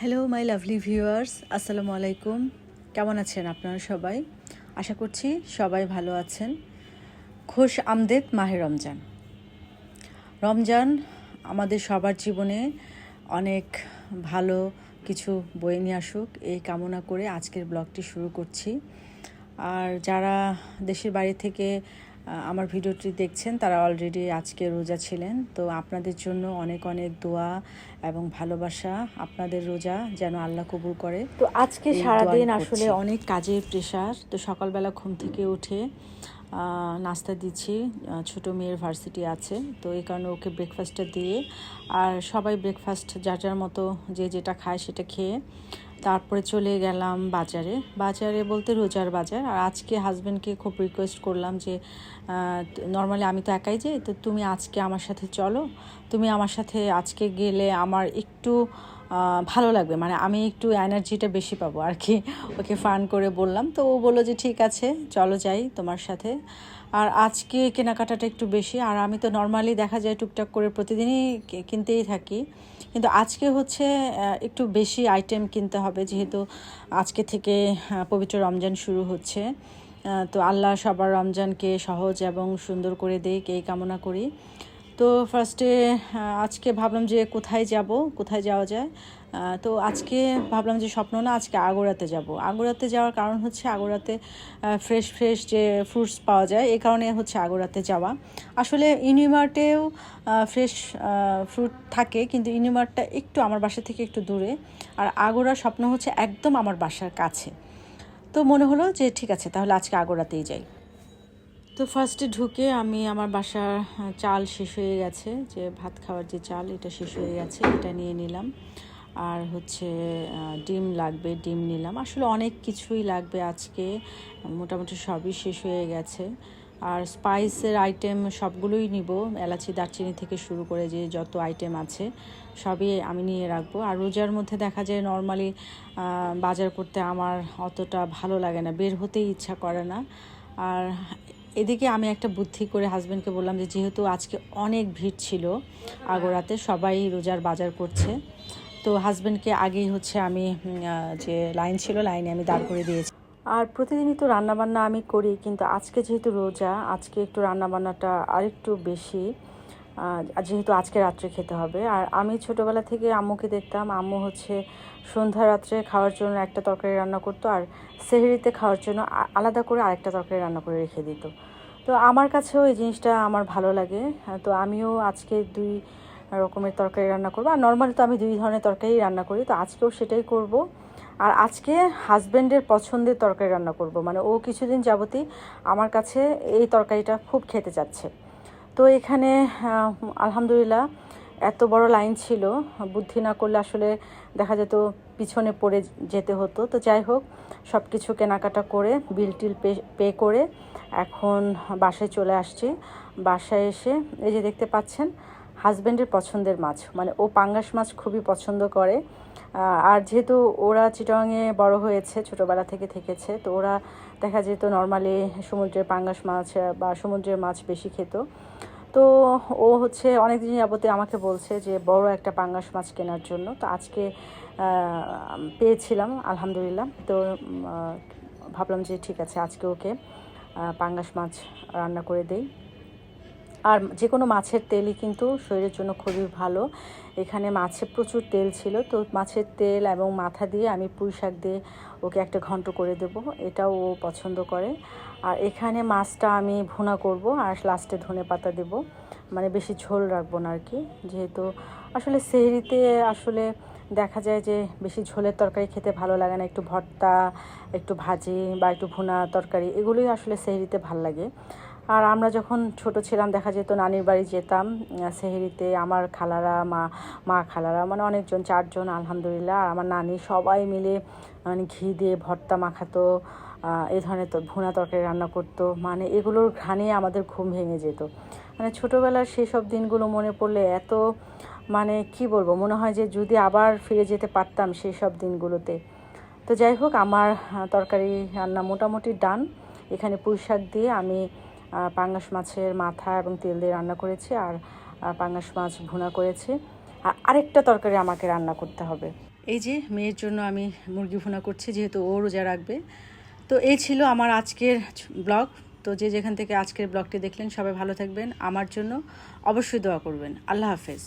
Hello my lovely viewers আসসালামু আলাইকুম কেমন আছেন আপনারা সবাই? আশা করছি সবাই ভালো আছেন। খুশ আমদেদ মাহে রমজান। রমজান আমাদের সবার জীবনে অনেক ভালো কিছু বয়ে নিয়ে আসুক। এই কামনা করে আজকের ব্লগটি শুরু করছি। আর যারা দেশের বাড়ি থেকে আমার ভিডিওটি দেখছেন তারা অলরেডি আজকে রোজা ছিলেন। তো আপনাদের জন্য অনেক অনেক দোয়া এবং ভালোবাসা আপনাদের রোজা যেন আল্লাহ কবুল করে। তো আজকে সারাদিন আসলে অনেক কাজের প্রেশার তো সকালবেলা ঘুম থেকে উঠে নাস্তা দিচ্ছি। ছোট মেয়ের ভার্সিটি আছে তো এই কারণে ওকে ব্রেকফাস্টটা দিয়ে আর সবাই ব্রেকফাস্ট যার যার মতো যে যেটা খায় সেটা খেয়ে তারপরে চলে গেলাম বাজারে। বাজারে বলতে রোজার বাজার। আর আজকে হাজব্যান্ডকে খুব রিকোয়েস্ট করলাম যে নর্মালি আমি তো একাই যাই তো তুমি আজকে আমার সাথে চলো। তুমি আমার সাথে আজকে গেলে আমার একটু ভালো লাগবে। মানে আমি একটু এনার্জিটা বেশি পাবো আর কি ওকে ফান করে বললাম। তো ও বলল যে, ঠিক আছে, চলো যাই তোমার সাথে। আর আজকে কেনাকাটাটা একটু বেশি, আর আমি তো নর্মালি দেখা যায় টুকটাক করে প্রতিদিনই কিনতেই থাকি। কিন্তু আজকে হচ্ছে একটু বেশি আইটেম কিনতে হবে, যেহেতু আজকে থেকে পবিত্র রমজান শুরু হচ্ছে। তো আল্লাহ সবার রমজানকে সহজ এবং সুন্দর করে দেখ, এই কামনা করি। তো ফার্স্টে আজকে ভাবলাম যে কোথায় যাব, কোথায় যাওয়া যায়? তো আজকে ভাবলাম যে স্বপ্ন না আজকে আগোড়াতে যাব। আগোড়াতে যাওয়ার কারণ হচ্ছে আগোড়াতে ফ্রেশ ফ্রেশ যে ফ্রুটস পাওয়া যায়, এ কারণে হচ্ছে আগোড়াতে যাওয়া। আসলে ইউনিমার্টেও ফ্রেশ ফ্রুট থাকে, কিন্তু ইউনিমার্টটা একটু আমার বাসা থেকে একটু দূরে। আর আগোড়ার স্বপ্ন হচ্ছে একদম আমার বাসার কাছে। তো মনে হলো যে ঠিক আছে, তাহলে আজকে আগোড়াতেই যাই। তো ফার্স্টে ঢুকে আমি আমার বাসার চাল শেষ হয়ে গেছে, যে ভাত খাওয়ার যে চাল, এটা শেষ হয়ে গেছে, এটা নিয়ে নিলাম। আর হচ্ছে ডিম লাগবে, ডিম নিলাম। আসলে অনেক কিছুই লাগবে আজকে, মোটামুটি সবই শেষ হয়ে গেছে। আর স্পাইসের আইটেম সবগুলোই নিব, এলাচি, দারচিনি থেকে শুরু করে যে যত আইটেম আছে, সবই আমি নিয়ে রাখব। আর রোজার মধ্যে দেখা যায় নর্মালি বাজার করতে আমার অতটা ভালো লাগে না, বের হতেই ইচ্ছা করে না। আর এদিকে আমি একটা বুদ্ধি করে হাজব্যান্ডকে বললাম যে, যেহেতু আজকে অনেক ভিড় ছিল আগোড়াতে সবাই রোজার বাজার করছে, তো হাজব্যান্ডকে আগেই হচ্ছে আমি যে লাইন ছিল লাইনে আমি দাঁড় করে দিয়েছি। আর প্রতিদিনই তো রান্নাবান্না আমি করি, কিন্তু আজকে যেহেতু রোজা, আজকে একটু রান্নাবান্নাটা আরেকটু বেশি। যেহেতু আজকে রাত্রে খেতে হবে আর আমি ছোটোবেলা থেকে আম্মুকে দেখতাম আম্মু হচ্ছে সন্ধ্যা রাত্রে খাওয়ার জন্য একটা তরকারি রান্না করতো আর সেহরিতে খাওয়ার জন্য আলাদা করে আরেকটা তরকারি রান্না করে রেখে দিত। তো আমার কাছেও এই জিনিসটা আমার ভালো লাগে। হ্যাঁ, তো আমিও আজকে দুই রকমের তরকারি রান্না করব। আর নর্মালি তো আমি দুই ধরনের তরকারি রান্না করি তো আজকেও সেটাই করব। আর আজকে হাজব্যান্ডের পছন্দের তরকারি রান্না করব। মানে ও কিছুদিন যাবতই আমার কাছে এই তরকারিটা খুব খেতে চাচ্ছে। তো এখানে আলহামদুলিল্লাহ এত বড় লাইন ছিল। বুদ্ধি না করলে আসলে দেখা যেত পিছনে পড়ে যেতে হতো। তো যাই হোক সব কিছু কেনাকাটা করে, বিল টিল পে পে করে এখন বাসায় চলে আসছি। বাসায় এসে এই যে দেখতে পাচ্ছেন হাজব্যান্ডের পছন্দের মাছ। মানে ও পাঙ্গাস মাছ খুবই পছন্দ করে। আর যেহেতু ওরা চিটংয়ে বড় হয়েছে, ছোটোবেলা থেকে থেকেছে, তো ওরা দেখা যেত নর্মালি সমুদ্রের পাঙ্গাস মাছ বা সমুদ্রের মাছ বেশি খেত। তো ও হচ্ছে অনেক দিন যাবতে আমাকে বলছে যে, বড় একটা পাঙ্গাস মাছ কেনার জন্য। তো আজকে পেয়েছিলাম, আলহামদুলিল্লাহ। তো ভাবলাম যে ঠিক আছে, আজকে ওকে পাঙ্গাস মাছ রান্না করে দেই। আর যে কোনো মাছের তেলই কিন্তু শরীরের জন্য খুবই ভালো। এখানে মাছে প্রচুর তেল ছিল, তো মাছের তেল এবং মাথা দিয়ে আমি পুঁই শাক দিয়ে ওকে একটা ঘন্ট করে দেবো, এটাও ও পছন্দ করে। আর এখানে মাছটা আমি ভুনা করব আর লাস্টে ধনে পাতা দেব। মানে বেশি ঝোল রাখব না আর কি, যেহেতু আসলে সেহরিতে আসলে দেখা যায় যে বেশি ঝোলের তরকারি খেতে ভালো লাগে না, একটু ভর্তা, একটু ভাজি বা একটু ভুনা তরকারি, এগুলোই আসলে সেহরিতে ভালো লাগে। আর আমরা যখন ছোট ছিলাম, দেখা যেত নানির বাড়ি যেতাম সেহরিতে আমার খালারা, মা মা খালারা মানে অনেকজন, চারজন, আলহামদুলিল্লাহ। আর আমার নানি সবাই মিলে মানে ঘি দিয়ে ভর্তা মাখাতো এই ধরনের তো ভুনা তরকারি রান্না করতো। মানে এগুলোর ঘ্রাণে আমাদের ঘুম ভেঙে যেত। মানে ছোটোবেলার সেই সব দিনগুলো মনে পড়লে এত মানে কি বলব, মনে হয় যে যদি আবার ফিরে যেতে পারতাম সেই সব দিনগুলোতে। তো যাই হোক, আমার তরকারি রান্না মোটামুটি ডান। এখানে পুঁই শাক দিয়ে আমি পাঙ্গাস মাছের মাথা এবং তেল দিয়ে রান্না করেছি আর পাঙ্গাস মাছ ভুনা করেছি। আর আরেকটা তরকারি আমাকে রান্না করতে হবে। এই যে মেয়ের জন্য আমি মুরগি ভুনা করছি, যেহেতু ও রোজা রাখবে। তো এই ছিল আমার আজকের ব্লগ। তো যে যেখান থেকে আজকের ব্লগটি দেখলেন, সবাই ভালো থাকবেন। আমার জন্য অবশ্যই দোয়া করবেন। আল্লাহ হাফেজ।